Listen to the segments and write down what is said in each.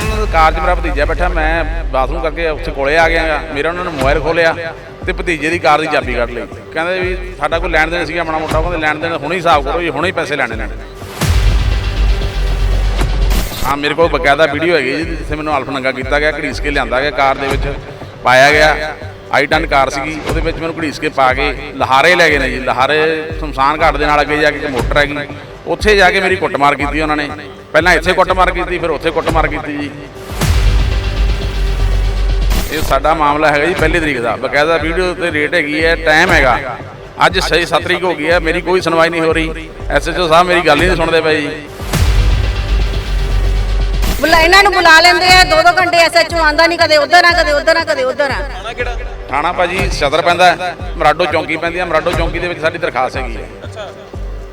ਨਿਕਲਣ ਕਾਰ 'ਚ ਮੇਰਾ ਭਤੀਜਾ ਬੈਠਾ, ਮੈਂ ਬਾਥਰੂਮ ਕਰਕੇ ਉੱਥੇ ਕੋਲੇ ਆ ਗਿਆ ਮੇਰਾ ਉਹਨਾਂ ਨੇ ਮੋਬਾਈਲ ਖੋਲਿਆ ਤੇ ਭਤੀਜੇ ਦੀ ਕਾਰ ਦੀ ਚਾਬੀ ਕੱਢ ਲਈ। ਕਹਿੰਦੇ ਵੀ ਸਾਡਾ ਕੋਈ ਲੈਣ ਦੇਣ ਸੀਗਾ ਮਾੜਾ ਮੋਟਾ ਕਹਿੰਦੇ ਲੈਣ ਦੇਣ ਹੁਣੇ ਹੀ ਹਿਸਾਬ ਕਰੋ ਜੀ, ਹੁਣੇ ਹੀ ਪੈਸੇ ਲੈਣੇ ਲੈਣੇ ਹਾਂ, ਮੇਰੇ ਕੋਲ ਬਕਾਇਦਾ ਵੀਡੀਓ ਹੈਗੀ ਜੀ, ਜਿੱਥੇ ਮੈਨੂੰ ਅਲਫ ਨੰਗਾ ਕੀਤਾ ਗਿਆ, ਘੜੀਸ ਕੇ ਲਿਆਂਦਾ ਗਿਆ ਕਾਰ ਦੇ ਵਿੱਚ, ਪਾਇਆ ਗਿਆ। ਆਈ ਟਨ ਕਾਰ ਸੀਗੀ, ਉਹਦੇ ਵਿੱਚ ਮੈਨੂੰ ਘੜੀਸ ਕੇ ਪਾ ਕੇ ਲਹਾਰੇ ਲੈ ਗਏ ਨੇ ਜੀ। ਲਹਾਰੇ ਸ਼ਮਸ਼ਾਨ ਘਾਟ ਦੇ ਨਾਲ ਅੱਗੇ ਜਾ ਕੇ ਇੱਕ ਮੋਟਰ ਹੈਗੀ। ਉੱਥੇ ਜਾ ਕੇ ਮੇਰੀ ਕੁੱਟਮਾਰ ਕੀਤੀ ਉਹਨਾਂ ਨੇ। ਪਹਿਲਾਂ ਇੱਥੇ ਕੁੱਟਮਾਰ ਕੀਤੀ ਫਿਰ ਉੱਥੇ ਕੁੱਟਮਾਰ ਕੀਤੀ ਜੀ। ਇਹ ਸਾਡਾ ਮਾਮਲਾ ਹੈਗਾ ਜੀ ਪਹਿਲੀ ਤਰੀਕ ਦਾ। ਬਕਾਇਦਾ ਵੀਡੀਓ ਤੇ ਰੇਟ ਹੈਗੀ ਹੈ ਟਾਈਮ ਹੈਗਾ। ਅੱਜ 6 ਤਰੀਕ ਹੋ ਗਈ ਹੈ ਮੇਰੀ ਕੋਈ ਸੁਣਵਾਈ ਨਹੀਂ ਹੋ ਰਹੀ। ਐਸਐਚਓ ਸਾਹਿਬ ਮੇਰੀ ਗੱਲ ਹੀ ਨਹੀਂ ਸੁਣਦੇ ਪਏ ਜੀ। ਬੁਲਾ ਇਹਨਾਂ ਨੂੰ ਬੁਲਾ ਲੈਂਦੇ ਆ ਦੋ ਦੋ ਘੰਟੇ ਐਸਐਚਓ ਆਂਦਾ ਨਹੀਂ ਕਦੇ ਉਧਰ ਆ ਕਦੇ ਉਧਰ ਆ ਕਦੇ ਉਧਰ ਆ। ਥਾਣਾ ਭਾਜੀ ਸਦਰ ਪੈਂਦਾ ਮਰਾਡੋ ਚੌਂਕੀ ਪੈਂਦੀ ਹੈ ਮਰਾਡੋ ਚੌਂਕੀ ਦੇ ਵਿੱਚ ਸਾਡੀ ਦਰਖਾਸਤ ਹੈਗੀ ਹੈ। ਅੱਛਾ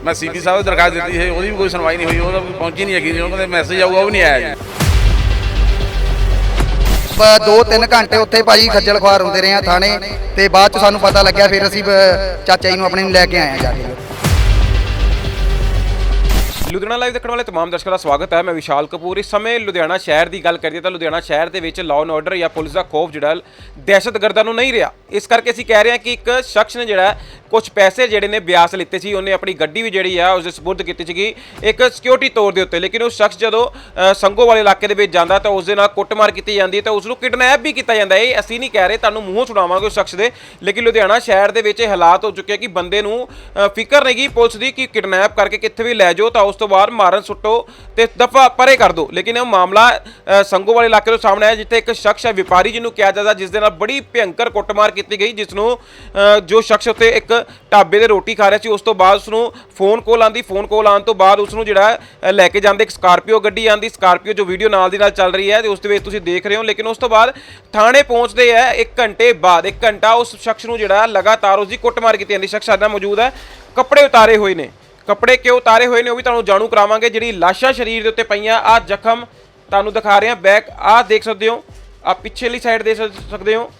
ਮੈਂ ਸੀਪੀ ਸਾਹਿਬ ਨੂੰ ਦਰਖਾਸਤ ਦਿੱਤੀ ਹੈ ਉਹਦੀ ਵੀ ਕੋਈ ਸੁਣਵਾਈ ਨਹੀਂ ਹੋਈ ਉਹਦਾ ਕੋਈ ਪਹੁੰਚੀ ਨਹੀਂ ਹੈਗੀ ਜਦੋਂ ਕਹਿੰਦੇ ਮੈਸੇਜ ਆਊਗਾ ਉਹ ਵੀ ਨਹੀਂ ਆਇਆ ਜੀ ਬ- ਦੋ ਤਿੰਨ ਘੰਟੇ ਉੱਥੇ ਭਾਜੀ ਖੱਜਲ ਖੁਆਰ ਹੁੰਦੇ ਰਹੇ ਆ ਥਾਣੇ ਤੇ ਬਾਅਦ ਚ ਸਾਨੂੰ ਪਤਾ ਲੱਗਿਆ ਫਿਰ ਅਸੀਂ ਬ- ਚਾਚਾ ਜੀ ਨੂੰ ਆਪਣੇ ਨੂੰ ਲੈ ਕੇ ਆਏ ਆ ਜਾ ਕੇ ਲੁਧਿਆਣਾ ਲਾਈਵ ਦੇਖਣ ਵਾਲੇ तमाम ਦਰਸ਼ਕਾਂ ਦਾ ਸਵਾਗਤ ਹੈ ਮੈਂ ਵਿਸ਼ਾਲ ਕਪੂਰ ਇਸ ਸਮੇਂ ਲੁਧਿਆਣਾ ਸ਼ਹਿਰ ਦੀ ਗੱਲ ਕਰੀਏ ਤਾਂ ਲੁਧਿਆਣਾ ਸ਼ਹਿਰ ਦੇ ਵਿੱਚ ਲਾਅ ਐਂਡ ਆਰਡਰ ਜਾਂ ਪੁਲਿਸ ਦਾ ਖੌਫ ਜਿਹੜਾ ਦਹਿਸ਼ਤਗਰਦਾਂ ਨੂੰ ਨਹੀਂ ਰਿਹਾ ਇਸ ਕਰਕੇ ਅਸੀਂ ਕਹਿ ਰਹੇ ਹਾਂ ਕਿ ਇੱਕ ਸ਼ਖਸ ਨੇ ਜਿਹੜਾ ਕੁਝ ਪੈਸੇ ਜਿਹੜੇ ਨੇ ਬਿਆਸ ਲਿੱਤੇ ਸੀ, ਉਹਨੇ ਆਪਣੀ ਗੱਡੀ ਵੀ ਜਿਹੜੀ ਆ ਉਸ ਦੇ ਸਪੁਰਦ ਕੀਤੀ ਸੀਗੀ ਇੱਕ ਸਿਕਿਉਰਿਟੀ ਤੌਰ ਦੇ ਉੱਤੇ। ਲੇਕਿਨ ਉਹ ਸ਼ਖਸ ਜਦੋਂ ਸੰਗੋ ਵਾਲੇ ਇਲਾਕੇ ਦੇ ਵਿੱਚ ਜਾਂਦਾ, ਤਾਂ ਉਸ ਦੇ ਨਾਲ ਕੁੱਟਮਾਰ ਕੀਤੀ ਜਾਂਦੀ ਤਾਂ ਉਸ ਨੂੰ ਕਿਡਨੈਪ ਵੀ ਕੀਤਾ ਜਾਂਦਾ ਇਹ ਅਸੀਂ ਨਹੀਂ ਕਹਿ ਰਹੇ, ਤੁਹਾਨੂੰ ਮੂੰਹ ਸੁਣਾਵਾਂਗੇ ਉਸ ਸ਼ਖਸ ਦੇ। ਲੇਕਿਨ ਲੁਧਿਆਣਾ ਸ਼ਹਿਰ ਦੇ ਵਿੱਚ ਇਹ ਹਾਲਾਤ ਹੋ ਚੁੱਕੇ ਕਿ ਬੰਦੇ ਨੂੰ ਫਿਕਰ ਨਹੀਂ ਪੁਲਿਸ ਦੀ ਕਿ ਕਿਡਨੈਪ ਕਰਕੇ ਕਿੱਥੇ ਵੀ ਲੈ ਜਾਓ, ਤਾਂ ਉਸ ਤੋਂ ਬਾਅਦ ਮਾਰਨ ਸੁੱਟੋ ਤੇ ਦਫਾ ਪਰੇ ਕਰ ਦਿਓ। ਲੇਕਿਨ ਇਹ ਮਾਮਲਾ ਸੰਗੋ ਵਾਲੇ ਇਲਾਕੇ ਤੋਂ ਸਾਹਮਣੇ ਆਇਆ, ਜਿੱਥੇ ਇੱਕ ਸ਼ਖਸ ਹੈ, ਵਪਾਰੀ, ਜਿਹਨੂੰ ਕਿਹਾ ਜਾਂਦਾ, ਜਿਸ ਦੇ ਨਾਲ ਬੜੀ ਭਿਅੰਕਰ ਕੁੱਟਮਾਰ ਕੀਤੀ ਗਈ ਜਿਸ ਨੂੰ ਜੋ ਸ਼ਖਸ ਉੱਤੇ ਇੱਕ ਢਾਬੇ ਦੇ ਰੋਟੀ ਖਾ ਰਿਹਾ ਸੀ, ਉਸ ਤੋਂ ਬਾਅਦ ਉਸ ਨੂੰ ਫੋਨ ਕਾਲ ਆਂਦੀ ਫੋਨ ਕਾਲ ਆਉਣ ਤੋਂ ਬਾਅਦ ਉਸ ਨੂੰ ਜਿਹੜਾ ਲੈ ਕੇ ਜਾਂਦੇ ਇੱਕ ਸਕਾਰਪੀਓ ਗੱਡੀ ਆਂਦੀ ਸਕਾਰਪੀਓ ਜੋ ਵੀਡੀਓ ਨਾਲ ਦੀ ਨਾਲ ਚੱਲ ਰਹੀ ਹੈ ਤੇ ਉਸ ਦੇ ਵਿੱਚ ਤੁਸੀਂ ਦੇਖ ਰਹੇ ਹੋ, ਲੇਕਿਨ ਉਸ ਤੋਂ ਬਾਅਦ ਥਾਣੇ ਪਹੁੰਚਦੇ ਹੈ 1 ਘੰਟੇ ਬਾਅਦ 1 ਘੰਟਾ ਉਸ ਸ਼ਖਸ ਨੂੰ ਜਿਹੜਾ ਲਗਾਤਾਰ ਉਸ ਦੀ ਕੁੱਟਮਾਰ ਕੀਤੀ ਜਾਂਦੀ ਸ਼ਖਸ ਸਾਡਾ ਮੌਜੂਦ ਹੈ, ਕੱਪੜੇ ਉਤਾਰੇ ਹੋਏ ਨੇ। ਕੱਪੜੇ ਕਿਉਂ ਉਤਾਰੇ ਹੋਏ ਨੇ ਉਹ ਵੀ ਤੁਹਾਨੂੰ ਜਾਣੂ ਕਰਾਵਾਂਗੇ, ਜਿਹੜੀ ਲਾਸ਼ਾਂ ਸਰੀਰ ਦੇ ਉੱਤੇ ਪਈਆਂ ਆ ਜ਼ਖਮ ਤੁਹਾਨੂੰ ਦਿਖਾ ਰਹੇ ਹਾਂ ਬੈਕ ਆ ਦੇਖ ਸਕਦੇ ਹੋ ਆ ਪਿੱਛੇਲੀ ਸਾਈਡ ਦੇਖ ਸਕਦੇ ਹੋ।